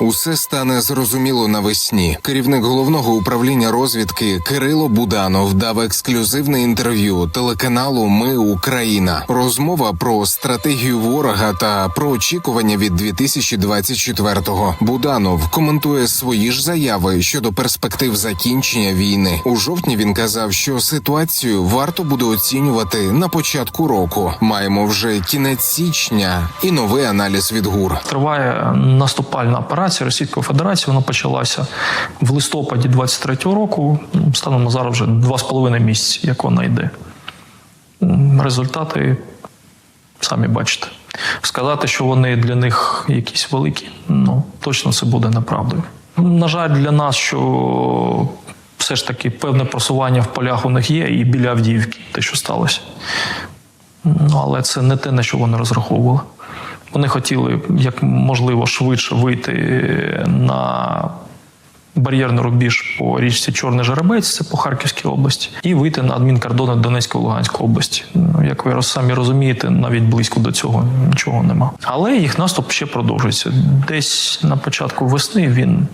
Усе стане зрозуміло навесні. Керівник головного управління розвідки Кирило Буданов дав ексклюзивне інтерв'ю телеканалу Ми Україна. Розмова про стратегію ворога та про очікування від 2024-го. Буданов коментує свої ж заяви щодо перспектив закінчення війни. У жовтні він казав, що ситуацію варто буде оцінювати на початку року. Маємо вже кінець січня і новий аналіз від ГУР. Триває наступальна операція Російської Федерації. Вона почалася в листопаді 23-го року. Ну, Станом зараз вже два з половиною місяці, як вона йде. Результати самі бачите. Сказати, що вони для них якісь великі, ну точно це буде неправдою. На жаль, для нас, що все ж таки певне просування в полях у них є, і біля Авдіївки, те, що сталося. Ну, але це не те, на що вони розраховували. Вони хотіли як можливо швидше вийти на бар'єрний рубіж по річці Чорний Жеребець, це по Харківській області, і вийти на адмінкордони Донецької Луганської області. Ну, як ви самі розумієте, навіть близько до цього нічого нема. Але їх наступ ще продовжується. Десь на початку весни він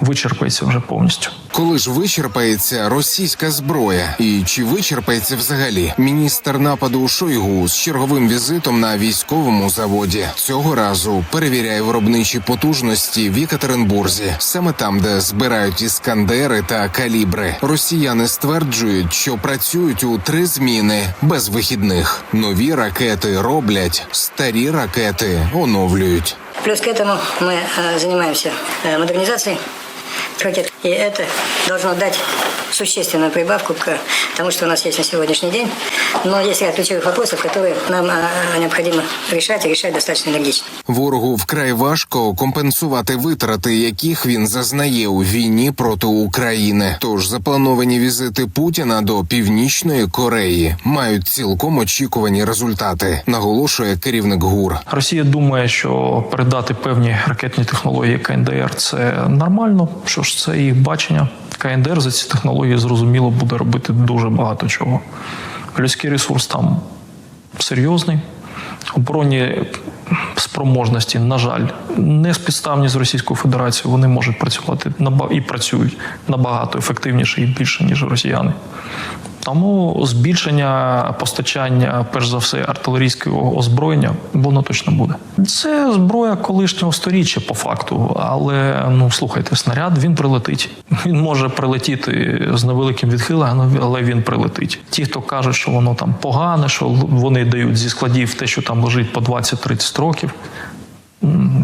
вичерпається вже повністю. Коли ж вичерпається російська зброя, і чи вичерпається взагалі міністр нападу Шойгу з черговим візитом на військовому заводі цього разу перевіряє виробничі потужності в Єкатеринбурзі, саме там, де збирають іскандери та калібри. Росіяни стверджують, що працюють у три зміни без вихідних. Нові ракети роблять, старі ракети оновлюють. Плюс к этому мы э, занимаемся э, модернизацией ракет. И это должно дать существенную прибавку к тому, что у нас есть на сегодняшний день. Но есть ряд ключевых вопросов, которые нам э, необходимо решать и решать достаточно энергично. Ворогу вкрай важко компенсувати витрати, яких він зазнає у війні проти України. Тож заплановані візити Путіна до Північної Кореї мають цілком очікувані результати, наголошує керівник ГУР. Росія думає, що передати певні ракетні технології КНДР це нормально. Що ж, це їх бачення. КНДР за ці технології зрозуміло буде робити дуже багато чого. Людський ресурс там серйозний. Оборонні спроможності, на жаль, не спідставні з Російською Федерацією. Вони можуть працювати і працюють набагато ефективніше і більше, ніж росіяни. Тому збільшення постачання, перш за все, артилерійського озброєння, воно точно буде. Це зброя колишнього сторіччя по факту. Але ну слухайте, снаряд він прилетить. Він може прилетіти з невеликим відхиленням, але він прилетить. Ті, хто кажуть, що воно там погане, що вони дають зі складів те, що там лежить по 20-30 років,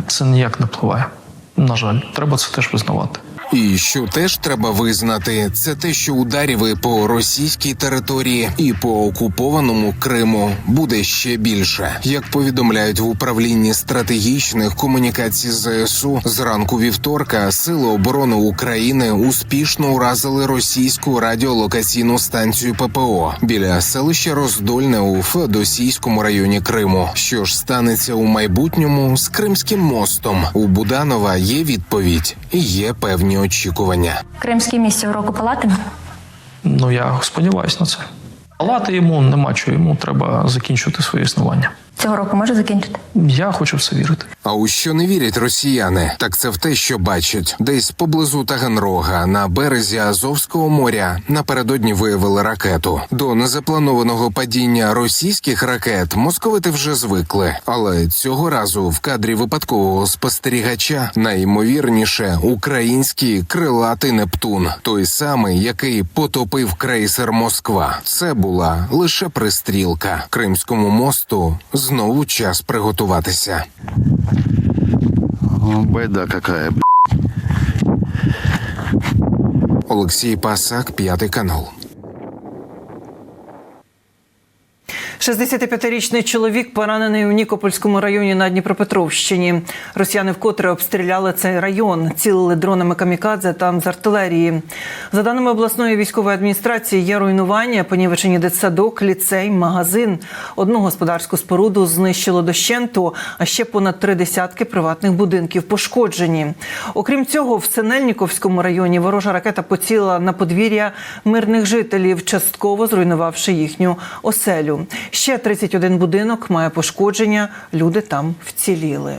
це ніяк не впливає. На жаль, треба це теж визнавати. І що теж треба визнати, це те, що ударів по російській території і по окупованому Криму буде ще більше. Як повідомляють в управлінні стратегічних комунікацій ЗСУ, зранку вівторка сили оборони України успішно уразили російську радіолокаційну станцію ППО біля селища Роздольне у Феодосійському районі Криму. Що ж станеться у майбутньому з Кримським мостом? У Буданова є відповідь і є певні очікування. Кримське місце року палатиме? Ну я сподіваюся на це. Палати йому нема чого, йому треба закінчувати своє існування. Цього року може закінчити? Я хочу в це вірити. А у що не вірять росіяни, так це в те, що бачать десь поблизу Таганрога на березі Азовського моря напередодні виявили ракету. До незапланованого падіння російських ракет московити вже звикли, але цього разу в кадрі випадкового спостерігача найімовірніше український крилатий Нептун, той самий, який потопив крейсер Москва. Це була лише пристрілка. Кримському мосту знову час приготуватися. Байда какая, б***ь. Олексій Пасак, п'ятий канал. 65-річний чоловік поранений у Нікопольському районі на Дніпропетровщині. Росіяни вкотре обстріляли цей район, цілили дронами камікадзе та з артилерії. За даними обласної військової адміністрації, є руйнування, понівечені дитсадок, ліцей, магазин. Одну господарську споруду знищило дощенту, а ще понад три десятки приватних будинків пошкоджені. Окрім цього, в Синельніковському районі ворожа ракета поцілила на подвір'я мирних жителів, частково зруйнувавши їхню оселю. Ще 31 будинок має пошкодження. Люди там вціліли.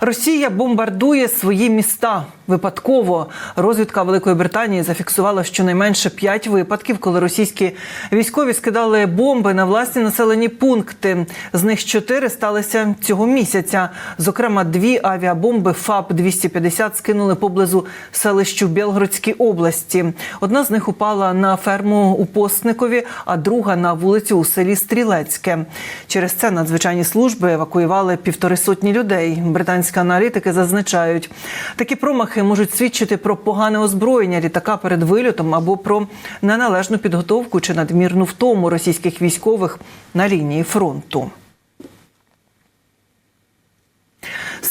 Росія бомбардує свої міста випадково. Розвідка Великої Британії зафіксувала щонайменше п'ять випадків, коли російські військові скидали бомби на власні населені пункти. З них чотири сталися цього місяця. Зокрема, дві авіабомби ФАП 250 скинули поблизу селищу Білгородській області. Одна з них упала на ферму у Постникові, а друга на вулицю у селі Стрілецьке. Через це надзвичайні служби евакуювали півтори сотні людей. Британські аналітики зазначають, такі промахи можуть свідчити про погане озброєння літака перед вильотом або про неналежну підготовку чи надмірну втому російських військових на лінії фронту.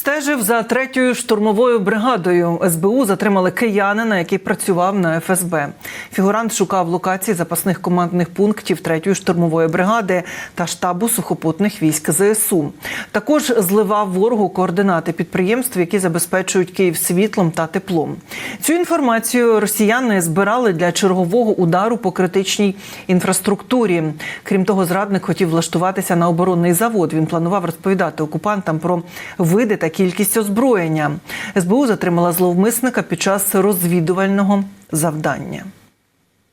Стежив за третьою штурмовою бригадою. СБУ затримали киянина, який працював на ФСБ. Фігурант шукав локації запасних командних пунктів третьої штурмової бригади та штабу сухопутних військ ЗСУ. Також зливав ворогу координати підприємств, які забезпечують Київ світлом та теплом. Цю інформацію росіяни збирали для чергового удару по критичній інфраструктурі. Крім того, зрадник хотів влаштуватися на оборонний завод. Він планував розповідати окупантам про види та кількість озброєння. СБУ затримала зловмисника під час розвідувального завдання.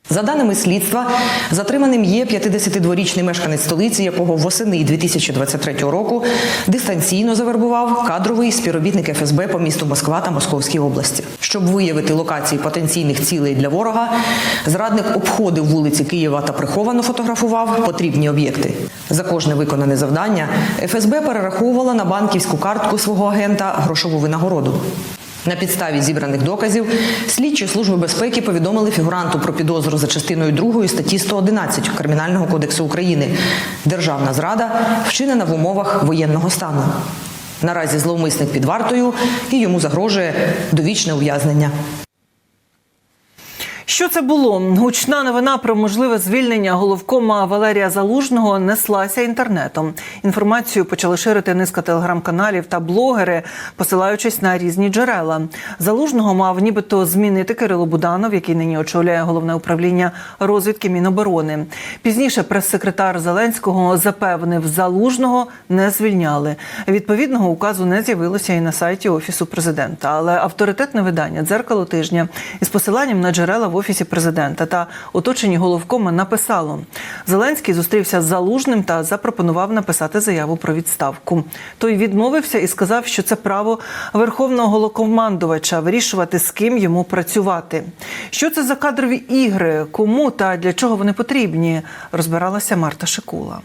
За даними слідства, затриманим є 52-річний мешканець столиці, якого восени 2023 року дистанційно завербував кадровий співробітник ФСБ по місту Москва та Московській області. Щоб виявити локації потенційних цілей для ворога, зрадник обходив вулиці Києва та приховано фотографував потрібні об'єкти. За кожне виконане завдання ФСБ перераховувала на банківську картку свого агента грошову винагороду. На підставі зібраних доказів слідчі служби безпеки повідомили фігуранту про підозру за частиною 2 статті 111 Кримінального кодексу України Державна зрада вчинена в умовах воєнного стану. Наразі зловмисник під вартою і йому загрожує довічне ув'язнення. Що це було? Гучна новина про можливе звільнення головкома Валерія Залужного неслася інтернетом. Інформацію почали ширити низка телеграм-каналів та блогери, посилаючись на різні джерела. Залужного мав нібито змінити Кирило Буданов, який нині очолює головне управління розвідки Міноборони. Пізніше прес-секретар Зеленського запевнив, залужного не звільняли. Відповідного указу не з'явилося і на сайті офісу президента. Але авторитетне видання дзеркало тижня із посиланням на джерела в офісі президента та оточенні головкома написало: Зеленський зустрівся з залужним та запропонував написати заяву про відставку. Той відмовився і сказав, що це право верховного головкомандувача вирішувати з ким йому працювати. Що це за кадрові ігри, кому та для чого вони потрібні, розбиралася Марта Шикула.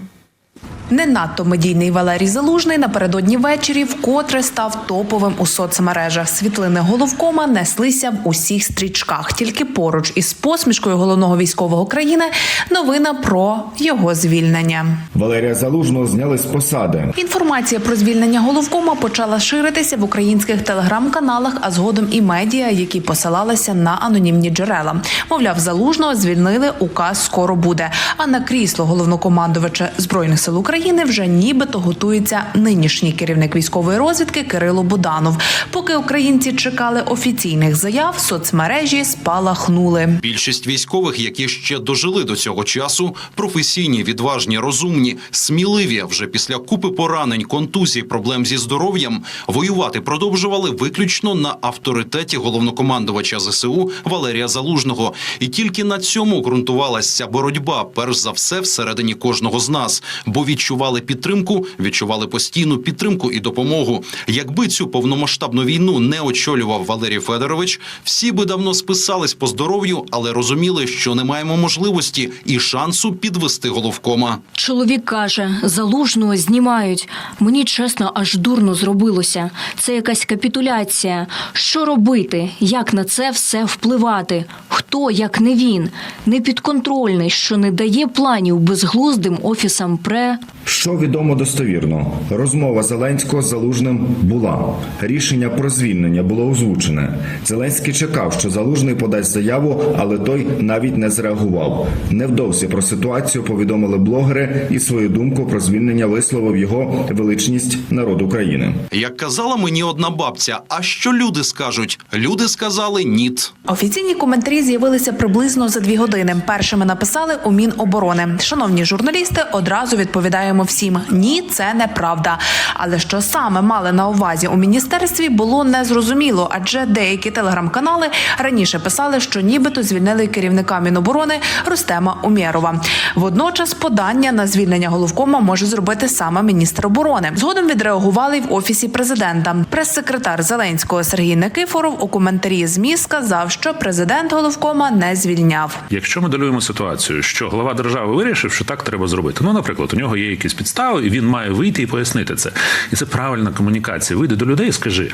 Не надто медійний Валерій Залужний напередодні ввечері вкотре став топовим у соцмережах. Світлини головкома неслися в усіх стрічках. Тільки поруч із посмішкою головного військового країни новина про його звільнення. Валерія Залужного зняли з посади. Інформація про звільнення головкома почала ширитися в українських телеграм-каналах, а згодом і медіа, які посилалися на анонімні джерела. Мовляв, залужного звільнили. Указ скоро буде. А на крісло головнокомандувача збройних сил України вже нібито готується нинішній керівник військової розвідки Кирило Буданов. Поки українці чекали офіційних заяв, соцмережі спалахнули. Більшість військових, які ще дожили до цього часу, професійні, відважні, розумні, сміливі вже після купи поранень, контузій, проблем зі здоров'ям, воювати продовжували виключно на авторитеті головнокомандувача ЗСУ Валерія Залужного. І тільки на цьому ґрунтувалася боротьба, перш за все, всередині кожного з нас, бо відчували підтримку, відчували постійну підтримку і допомогу. Якби цю повномасштабну війну не очолював Валерій Федорович, всі би давно списались по здоров'ю, але розуміли, що не маємо можливості і шансу підвести головкома. Чоловік каже, залужного знімають. Мені чесно, аж дурно зробилося. Це якась капітуляція. Що робити? Як на це все впливати? Хто, як не він, непідконтрольний, що не дає планів безглуздим офісам пре. Що відомо достовірно, розмова Зеленського з Залужним була. Рішення про звільнення було озвучене. Зеленський чекав, що Залужний подасть заяву, але той навіть не зреагував. Невдовзі про ситуацію повідомили блогери, і свою думку про звільнення висловив його величність народ України. Як казала мені одна бабця, а що люди скажуть? Люди сказали ніт. Офіційні коментарі з'явилися приблизно за дві години. Першими написали у Міноборони. Шановні журналісти, одразу відповідаємо всім. Ні, це неправда. Але що саме мали на увазі у міністерстві, було незрозуміло, адже деякі телеграм-канали раніше писали, що нібито звільнили керівника Міноборони Рустема Умєрова. Водночас подання на звільнення головкома може зробити саме міністр оборони. Згодом відреагували й в офісі президента. Прес-секретар Зеленського Сергій Никифоров у коментарі змі сказав, що президент головкома не звільняв. Якщо моделюємо ситуацію, що глава держави вирішив, що так треба зробити. Ну, наприклад, у нього є якісь підстави, і він має вийти і пояснити це. І це правильна комунікація. Вийди до людей і скажи: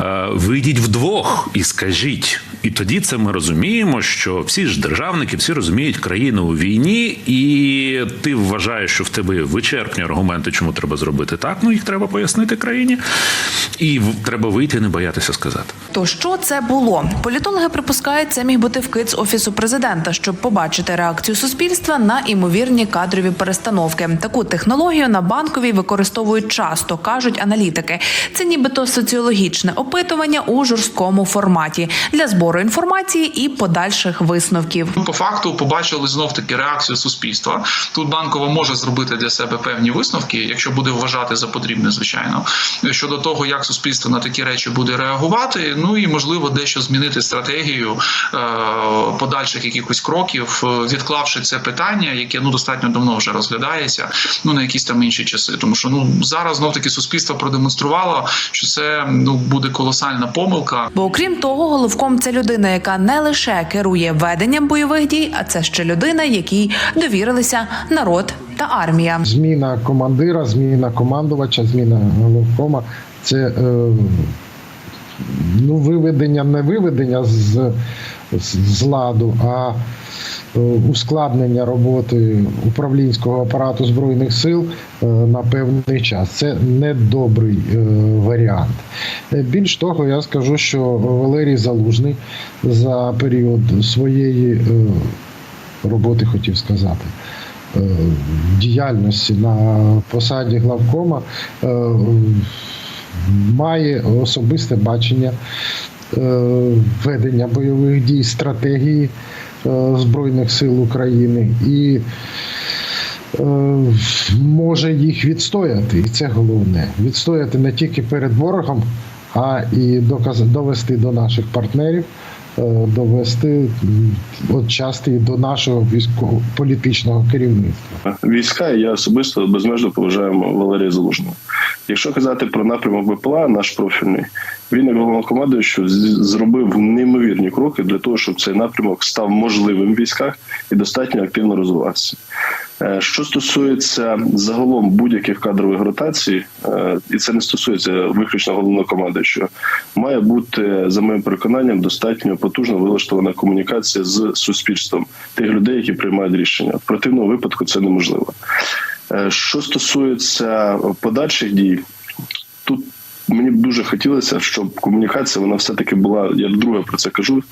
е, вийдіть вдвох і скажіть. І тоді це ми розуміємо, що всі ж державники, всі розуміють країну у війні, і ти вважаєш, що в тебе вичерпні аргументи, чому треба зробити так. Ну їх треба пояснити країні, і в- треба вийти і не боятися сказати. То що це було? Політологи припускають, це міг бути вкид з офісу президента, щоб побачити реакцію суспільства на імовірні кадрові перестановки. Таку технологію на банковій використовують часто, кажуть аналітики. Це нібито соціологічне опитування у жорсткому форматі для збору інформації і подальших висновків. По факту побачили знов таки реакцію суспільства. Тут банкова може зробити для себе певні висновки, якщо буде вважати за потрібне, звичайно, щодо того, як суспільство на такі речі буде реагувати. Ну і можливо дещо змінити стратегію е, подальших якихось кроків, е, відклавши це питання, яке ну достатньо давно вже розглядається. Ну на якісь там інші часи, тому що ну зараз знов таки суспільство продемонструвало, що це ну буде колосальна помилка. Бо окрім того, головком це людина, яка не лише керує веденням бойових дій, а це ще людина, якій довірилися народ та армія. Зміна командира, зміна командувача, зміна головкома це е, ну, виведення, не виведення з, з, з ладу, а е, ускладнення роботи управлінського апарату Збройних сил е, на певний час. Це недобрий е, варіант. Більш того, я скажу, що Валерій Залужний за період своєї роботи, хотів сказати, е, діяльності на посаді главкома е, має особисте бачення е, ведення бойових дій, стратегії Збройних сил України і може їх відстояти. І це головне. Відстояти не тільки перед ворогом, а і довести до наших партнерів. Е, Довести от часто до нашого військово-політичного керівництва. війська, я особисто безмежно поважаю Валерія Залужного. Якщо казати про напрямок БПЛА, наш профільний, він як головнокомандуючий зробив неймовірні кроки для того, щоб цей напрямок став можливим в військах і достатньо активно розвивався. Е, Що стосується загалом будь-яких кадрових ротацій, е, і це не стосується виключно головнокомандуючого, має бути за моїм переконанням достатньо потужно вилаштована комунікація з суспільством тих людей, які приймають рішення. В противному випадку це неможливо. Е, Що стосується подальших дій, тут мені б дуже хотілося, щоб комунікація вона все таки була, я вдруге про це кажу,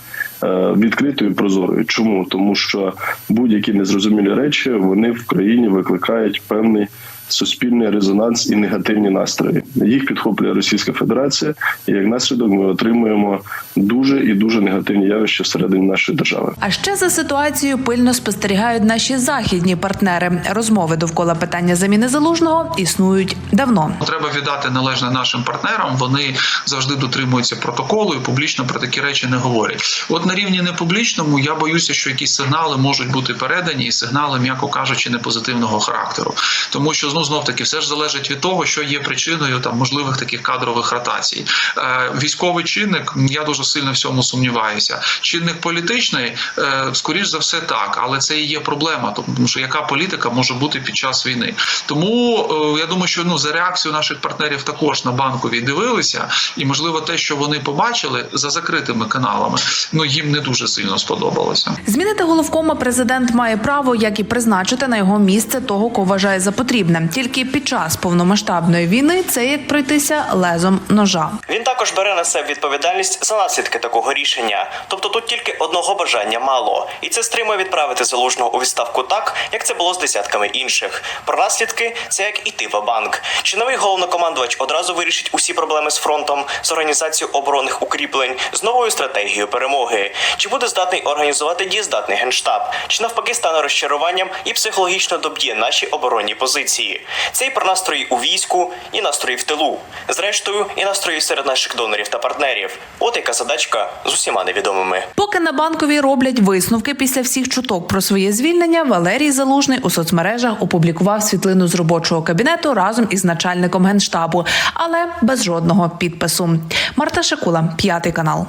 відкритою і прозорою. Чому? Тому що будь-які незрозумілі речі вони в країні викликають певний. Суспільний резонанс і негативні настрої їх підхоплює Російська Федерація, і як наслідок ми отримуємо дуже і дуже негативні явища всередині нашої держави. А ще за ситуацією пильно спостерігають наші західні партнери. Розмови довкола питання заміни залужного існують давно. Треба віддати належне нашим партнерам. Вони завжди дотримуються протоколу і публічно про такі речі не говорять. От на рівні непублічному я боюся, що якісь сигнали можуть бути передані, і сигнали, м'яко кажучи, непозитивного характеру. Тому що ну знов таки все ж залежить від того, що є причиною там можливих таких кадрових ротацій. Е, військовий чинник я дуже сильно в цьому сумніваюся. Чинник політичний, е, скоріш за все, так, але це і є проблема, тому що яка політика може бути під час війни. Тому е, я думаю, що ну за реакцію наших партнерів також на банковій дивилися, і можливо, те, що вони побачили за закритими каналами, ну їм не дуже сильно сподобалося. Змінити головкома президент має право, як і призначити на його місце того, кого вважає за потрібне. Тільки під час повномасштабної війни це як пройтися лезом ножа. Він також бере на себе відповідальність за наслідки такого рішення. Тобто тут тільки одного бажання мало, і це стримує відправити залужного у відставку так, як це було з десятками інших. Про наслідки це як іти в банк. Чи новий головнокомандувач одразу вирішить усі проблеми з фронтом, з організацією оборонних укріплень, з новою стратегією перемоги? Чи буде здатний організувати дієздатний генштаб? Чи навпаки стане розчаруванням і психологічно доб'є наші оборонні позиції? Це і про настрої у війську, і настрої в тилу. Зрештою, і настрої серед наших донорів та партнерів. От яка задачка з усіма невідомими. Поки на банковій роблять висновки після всіх чуток про своє звільнення, Валерій Залужний у соцмережах опублікував світлину з робочого кабінету разом із начальником генштабу, але без жодного підпису. Марта Шикула, п'ятий канал.